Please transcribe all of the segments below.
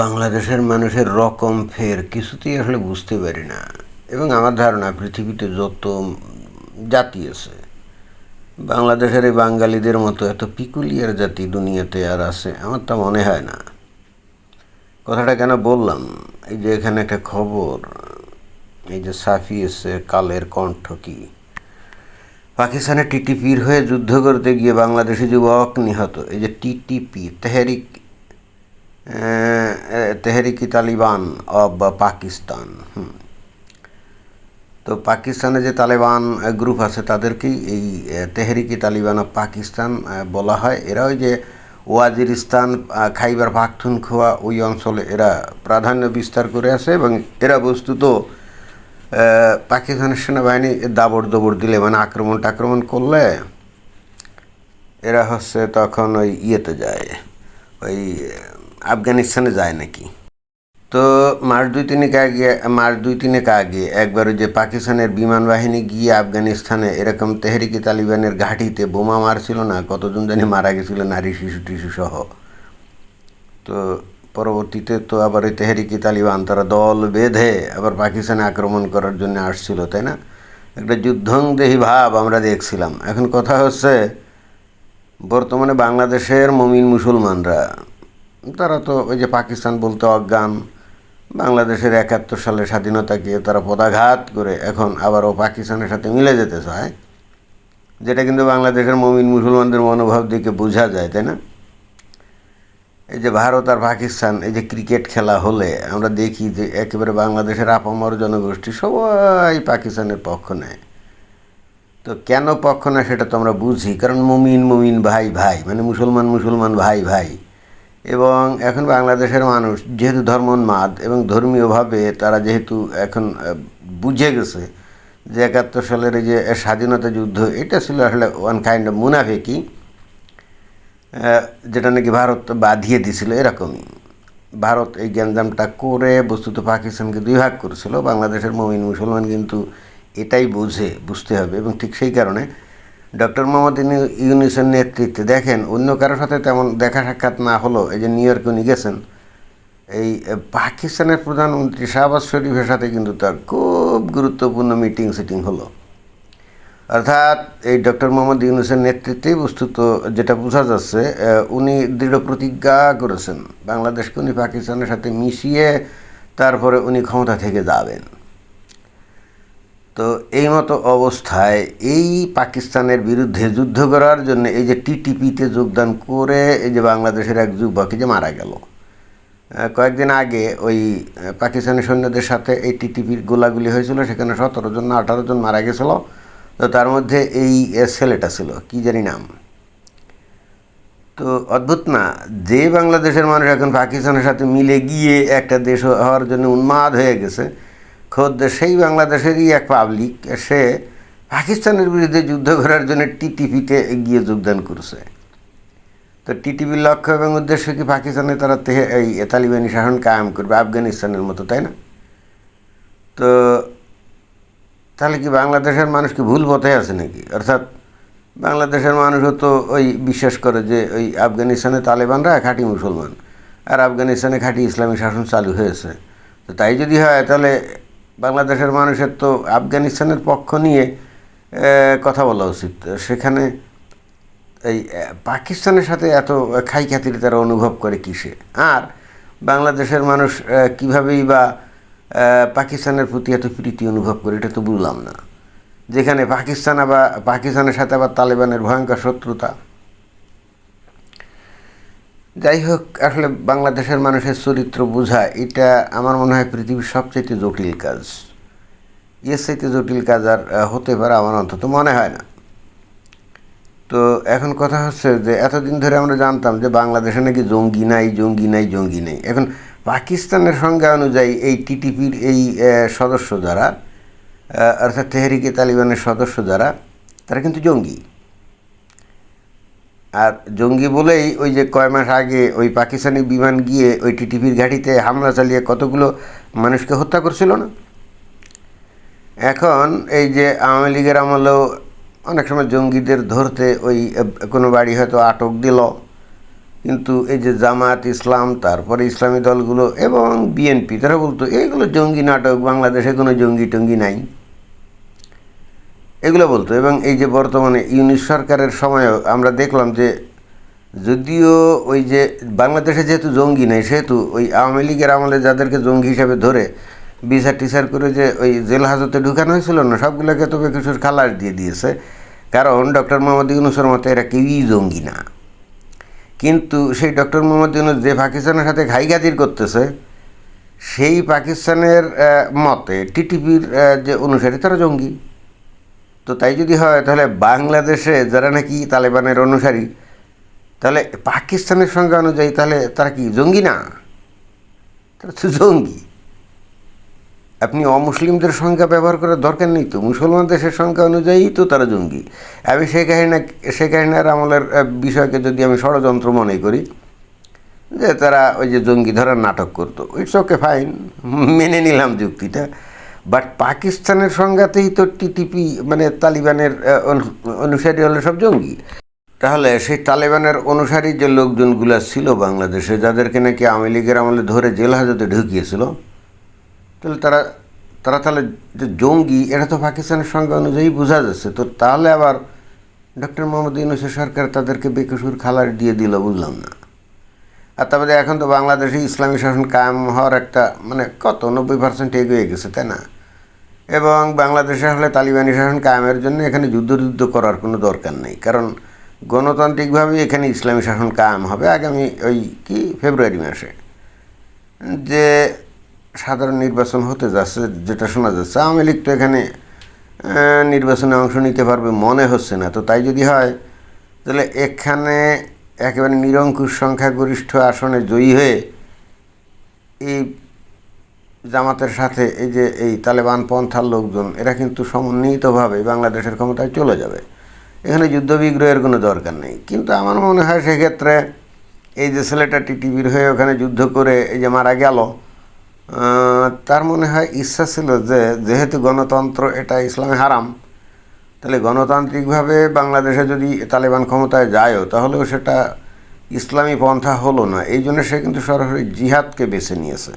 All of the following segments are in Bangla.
বাংলাদেশের মানুষের রকম ফের কিছুতেই আসলে বুঝতে পারি না। এবং আমার ধারণা পৃথিবীতে যত জাতি আছে, বাংলাদেশের এই বাঙালিদের মতো এত পিকুলিয়ার জাতি দুনিয়াতে আর আছে, আমার তা মনে হয় না। কথাটা কেন বললাম? এই যে এখানে একটা খবর, এই যে সাফি এসে কালের কণ্ঠ কি? পাকিস্তানে টিটিপির হয়ে যুদ্ধ করতে গিয়ে বাংলাদেশি যুবক নিহত, এই যে টিটিপি, তেহরিক তেহরিকি তালিবান অব পাকিস্তান তো পাকিস্তানে যে তালেবান গ্রুপ আছে তাদেরকেই এই তেহরিকি তালিবান অফ পাকিস্তান বলা হয়। এরা ওই যে ওয়াজিরিস্তান খাইবার পাখতুনখোয়া ওই অঞ্চলে এরা প্রাধান্য বিস্তার করে আছে এবং এরা বস্তুত পাকিস্তানের সেনাবাহিনী দাবড় দবড় দিলে মানে আক্রমণ টাক্রমণ করলে এরা হচ্ছে তখন ওই ইয়েতে যায়, ওই আফগানিস্তানে যায় নাকি? তো মাস দুই তিনেক আগে মাস দুই তিনেক আগে একবার যে পাকিস্তানের বিমান বাহিনী গিয়ে আফগানিস্তানে এরকম তেহরিকি তালিবানের ঘাঁটিতে বোমা মারছিল না? কতজন জানি মারা গেছিল, নারী, শিশু টিশু সহ। তো পরবর্তীতে তো আবার ওই তেহরিকি তালিবান, তারা দল বেঁধে আবার পাকিস্তানে আক্রমণ করার জন্য আসছিল, তাই না? একটা যুদ্ধংদেহী ভাব আমরা দেখছিলাম। এখন কথা হচ্ছে, বর্তমানে বাংলাদেশের মমিন মুসলমানরা তারা তো ওই যে পাকিস্তান বলতে অজ্ঞান, বাংলাদেশের একাত্তর সালের স্বাধীনতাকে তারা পদাঘাত করে এখন আবারও পাকিস্তানের সাথে মিলে যেতে চায়, যেটা কিন্তু বাংলাদেশের মমিন মুসলমানদের মনোভাব দিকে বোঝা যায়, তাই না? এই যে ভারত আর পাকিস্তান, এই যে ক্রিকেট খেলা হলে আমরা দেখি যে একেবারে বাংলাদেশের আপামর জনগোষ্ঠী সবাই পাকিস্তানের পক্ষ নেয়। তো কেন পক্ষ নেয় সেটা তো আমরা বুঝি, কারণ মুমিন মুমিন ভাই ভাই মানে মুসলমান মুসলমান, ভাই ভাই। এবং এখন বাংলাদেশের মানুষ যেহেতু ধর্মোন্মাদ এবং ধর্মীয়ভাবে তারা যেহেতু এখন বুঝে গেছে যে একাত্তর সালের যে স্বাধীনতা যুদ্ধ, এটা ছিল আসলে ওয়ান কাইন্ড অফ মুনাফেকি যেটা নাকি ভারত বাঁধিয়ে দিছিল এরকমই। ভারত এই গ্যাঞ্জামটা করে বস্তুত পাকিস্তানকে দুই ভাগ করেছিল, বাংলাদেশের মমিন মুসলমান কিন্তু এটাই বুঝে, বুঝতে হবে এবং ঠিক সেই কারণে ডক্টর মোহাম্মদ ইউনিসের নেতৃত্বে। দেখেন, অন্য কারোর সাথে তেমন দেখা সাক্ষাৎ না হলো, এই যে নিউ ইয়র্কে উনি গেছেন। এই পাকিস্তানের প্রধানমন্ত্রী শাহবাজ শরীফের সাথে কিন্তু তার খুব গুরুত্বপূর্ণ মিটিং সিটিং হলো। অর্থাৎ এই ডক্টর মোহাম্মদ ইউনুসের নেতৃত্বেই বস্তুত যেটা বোঝা যাচ্ছে উনি দৃঢ় প্রতিজ্ঞা করেছেন, বাংলাদেশকে উনি পাকিস্তানের সাথে মিশিয়ে তারপরে উনি ক্ষমতা থেকে যাবেন। তো এই মতো অবস্থায় এই পাকিস্তানের বিরুদ্ধে যুদ্ধ করার জন্য এই যে টিটিপিতে যোগদান করে এই যে বাংলাদেশের এক যুবক যে মারা গেল। কয়েকদিন আগে ওই পাকিস্তানি সৈন্যদের সাথে এই টিটিপির গোলাগুলি হয়েছিল, সেখানে সতেরো জন না আঠারো জন মারা গেছিল। তো তার মধ্যে এই ছেলেটা ছিল, কি জানি নাম। তো অদ্ভুত না, যে বাংলাদেশের মানুষ এখন পাকিস্তানের সাথে মিলে গিয়ে একটা দেশ হওয়ার জন্য উন্মাদ হয়ে গেছে খোদ সেই বাংলাদেশেরই এক পাবলিক সে পাকিস্তানের বিরুদ্ধে যুদ্ধ করার জন্য টিটিপিতে গিয়ে যোগদান করছে। তো টিটিপির লক্ষ্য এবং উদ্দেশ্য কি পাকিস্তানে তারা এই তালিবানি শাসন কায়েম করবে আফগানিস্তানের মতো, তাই না? তো তাহলে কি বাংলাদেশের মানুষ কি ভুল পথে আছে নাকি? অর্থাৎ বাংলাদেশের মানুষও তো ওই বিশ্বাস করে যে ওই আফগানিস্তানে তালেবানরা খাঁটি মুসলমান, আর আফগানিস্তানে খাঁটি ইসলামী শাসন চালু হয়েছে। তো তাই যদি হয়, তাহলে বাংলাদেশের মানুষের তো আফগানিস্তানের পক্ষ নিয়ে কথা বলা উচিত। সেখানে এই পাকিস্তানের সাথে এত খাই খাতির তারা অনুভব করে কিসে? আর বাংলাদেশের মানুষ কীভাবেই বা পাকিস্তানের প্রতি এত প্রীতি অনুভব করে, এটা তো বুঝলাম না। যেখানে পাকিস্তান আবার, পাকিস্তানের সাথে আবার তালেবানের ভয়ঙ্কর শত্রুতা। যাই হোক আসলে বাংলাদেশের মানুষের চরিত্র বোঝা, এটা আমার মনে হয় পৃথিবীর সবচেয়ে জটিল কাজ। এর চাইতে জটিল কাজ আর হতে পারে আমার অন্তত মনে হয় না। তো এখন কথা হচ্ছে যে, এতদিন ধরে আমরা জানতাম যে বাংলাদেশে নাকি জঙ্গি নাই জঙ্গি নাই, জঙ্গি নেই। এখন পাকিস্তানের সংজ্ঞা অনুযায়ী এই টিটিপির এই সদস্য যারা অর্থাৎ তেহরিকে তালিবানের সদস্য যারা, তারা কিন্তু জঙ্গি। আর জঙ্গি বলেই ওই যে কয় মাস আগে ওই পাকিস্তানি বিমান গিয়ে ওই টিটিপির ঘাঁটিতে হামলা চালিয়ে কতগুলো মানুষকে হত্যা করছিল না? এখন এই যে আওয়ামী লীগের আমলেও অনেক সময় জঙ্গিদের ধরতে ওই কোনো বাড়ি হয়তো আটক দিল। কিন্তু এই যে জামাত ইসলাম, তারপরে ইসলামী দলগুলো এবং বিএনপি, তারা বলতো, এইগুলো জঙ্গি নাটক, বাংলাদেশে কোনো জঙ্গি টঙ্গি নাই। এগুলো বলতো। এবং এই যে বর্তমানে ইউনিশ সরকারের সময়ও আমরা দেখলাম যে যদিও ওই যে বাংলাদেশে যেহেতু জঙ্গি নেই, সেহেতু ওই আওয়ামী লীগের আমলে যাদেরকে জঙ্গি হিসাবে ধরে বিচার টিচার করে যে ওই জেল হাজতে ঢুকানো হয়েছিল না, সবগুলোকে তবে কিছুর খালাস দিয়ে দিয়েছে। কারণ ডক্টর মোহাম্মদ ইউনুসের মতো এরা কেউই জঙ্গি না। কিন্তু সেই ডক্টর মোহাম্মদ ইউনুস যে পাকিস্তানের সাথে ঘাইঘাতির করতেছে, সেই পাকিস্তানের মতে টিটিপির যে অনুসারী, তারা জঙ্গি। তো তাই যদি হয়, তাহলে বাংলাদেশে যারা নাকি তালেবানের অনুসারী, তাহলে পাকিস্তানের সংখ্যা অনুযায়ী তাহলে তারা কি, জঙ্গি না? তারা তো জঙ্গি। আপনি অমুসলিমদের সংখ্যা ব্যবহার করার দরকার নেই তো, মুসলমান দেশের সংখ্যা অনুযায়ী তো তারা জঙ্গি। আমি শেখ হাসিনা শেখ হাসিনার আমলের বিষয়কে যদি আমি ষড়যন্ত্র মনে করি, যে তারা ওই যে জঙ্গি ধরার নাটক করতো ইটস ওকে ফাইন মেনে নিলাম যুক্তিটা। বাট পাকিস্তানের সংজ্ঞাতেই তো টিটিপি মানে তালিবানের অনু- অনুসারী হলে সব জঙ্গি। তাহলে সেই তালেবানের অনুসারী যে লোকজনগুলো ছিল বাংলাদেশে, যাদেরকে নাকি আওয়ামী লীগের আমলে ধরে জেল হাজতে ঢুকিয়েছিল, তাহলে তারা তারা তাহলে যে জঙ্গি, এটা তো পাকিস্তানের সংখ্যা অনুযায়ী বোঝা যাচ্ছে। তো তাহলে আবার ডক্টর মোহাম্মদ ইউনুসের সরকার তাদেরকে বেকসুর খালার দিয়ে দিল, বুঝলাম না। আর তারপরে এখন তো বাংলাদেশে ইসলামী শাসন কায়েম হওয়ার একটা মানে কত, নব্বই পার্সেন্ট এগিয়ে গেছে, তাই না? এবং বাংলাদেশে আসলে তালিবানি শাসন কায়েমের জন্য এখানে যুদ্ধ যুদ্ধ করার কোনো দরকার নেই। কারণ গণতান্ত্রিকভাবেই এখানে ইসলামী শাসন কায়েম হবে আগামী ওই কি? ফেব্রুয়ারি মাসে। যে সাধারণ নির্বাচন হতে যাচ্ছে, যেটা শোনা যাচ্ছে, আওয়ামী লীগ তো এখানে নির্বাচনে অংশ নিতে পারবে মনে হচ্ছে না। তো তাই যদি হয়, তাহলে এখানে একেবারে নিরঙ্কুশ সংখ্যাগরিষ্ঠ আসনে জয়ী হয়ে এই জামাতের সাথে এই যে এই তালেবান পন্থার লোকজন, এরা কিন্তু সমন্বিতভাবে বাংলাদেশের ক্ষমতায় চলে যাবে। এখানে যুদ্ধবিগ্রহের কোনো দরকার নেই। কিন্তু আমার মনে হয় সেক্ষেত্রে এই যে ছেলেটা টিটিভির হয়ে ওখানে যুদ্ধ করে এই যে মারা গেল তার মনে হয় ইচ্ছা ছিল যে যেহেতু গণতন্ত্র এটা ইসলামে হারাম, তাহলে গণতান্ত্রিকভাবে বাংলাদেশে যদি তালেবান ক্ষমতায় যায়ও, তাহলেও সেটা ইসলামী পন্থা হলো না। এই জন্য সে কিন্তু সরাসরি জিহাদকে বেছে নিয়েছে।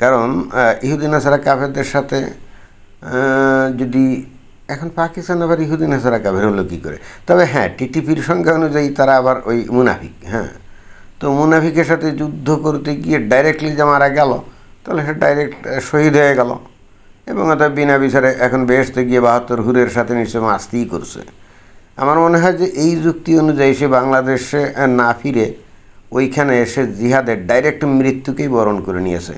কারণ আহ, ইহুদিন হাসারা কাফেরদের সাথে যদি এখন পাকিস্তান আবার ইহুদিন হাসারা কাফের হলো কী করে? তবে হ্যাঁ টিটিপির সংখ্যা অনুযায়ী তারা আবার ওই মুনাফিক হ্যাঁ। তো মুনাফিকের সাথে যুদ্ধ করতে গিয়ে ডাইরেক্টলি যে মারা গেল তাহলে সে ডাইরেক্ট শহীদ হয়ে গেল। এবং অর্থাৎ বিনা বিচারে এখন বেহেস্তে গিয়ে বাহাত্তর হুরের সাথে নিশ্চয় মাস্তিই করছে। আমার মনে হয় যে এই যুক্তি অনুযায়ী সে বাংলাদেশে না ফিরে ওইখানে এসে জিহাদের ডাইরেক্ট মৃত্যুকেই বরণ করে নিয়েছে।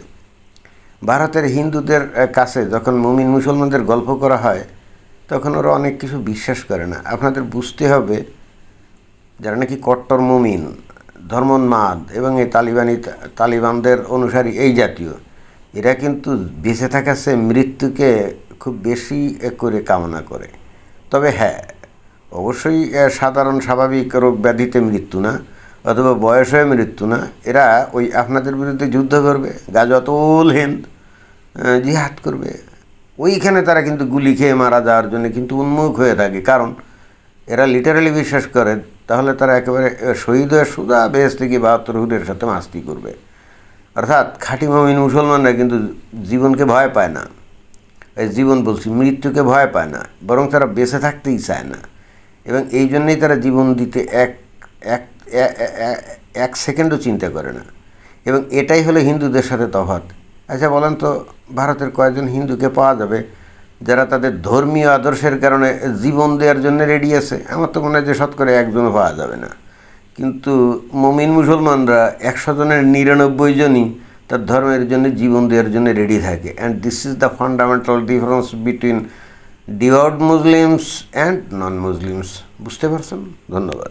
ভারতের হিন্দুদের কাছে যখন মুমিন মুসলমানদের গল্প করা হয়, তখন ওরা অনেক কিছু বিশ্বাস করে না। আপনাদের বুঝতে হবে, যারা নাকি কট্টর মুমিন, ধর্মোন্মাদ এবং এই তালিবানি, তালিবানদের অনুসারী এই জাতীয়, এরা কিন্তু বেঁচে থাকা সে মৃত্যুকে খুব বেশি করে কামনা করে। তবে হ্যাঁ অবশ্যই সাধারণ স্বাভাবিক রোগ ব্যাধিতে মৃত্যু না, অথবা বয়স হয়ে মৃত্যু না, এরা ওই আপনাদের বিরুদ্ধে যুদ্ধ করবে। গাজতুল হিন্দ জিহাদ করবে। ওইখানে তারা কিন্তু গুলি খেয়ে মারা যাওয়ার জন্য কিন্তু উন্মুখ হয়ে থাকে। কারণ এরা লিটারালি বিশ্বাস করে, তাহলে তারা একেবারে শহীদ হয়ে সুদা বেশ থেকে বাহাত্তর হুরের সাথে মাস্তি করবে। অর্থাৎ খাঁটি মমিন মুসলমানরা কিন্তু জীবনকে ভয় পায় না। এই জীবন বলছি, মৃত্যুকে ভয় পায় না, বরং তারা বেঁচে থাকতেই চায় না। এবং এই জন্যেই তারা জীবন দিতে এক এক এক সেকেন্ডও চিন্তা করে না। এবং এটাই হলো হিন্দুদের সাথে তফাৎ। আচ্ছা বলেন তো ভারতের কয়েকজন হিন্দুকে পাওয়া যাবে, যারা তাদের ধর্মীয় আদর্শের কারণে জীবন দেওয়ার জন্য রেডি আছে। আমার তো মনে হয় যে শতকরে একজনও পাওয়া যাবে না। কিন্তু মমিন মুসলমানরা একশো জনের নিরানব্বই জনই তার ধর্মের জন্য, জীবন দেওয়ার জন্য রেডি থাকে। And this is the fundamental difference between devout Muslims and non Muslims বুঝতে পারছেন? ধন্যবাদ।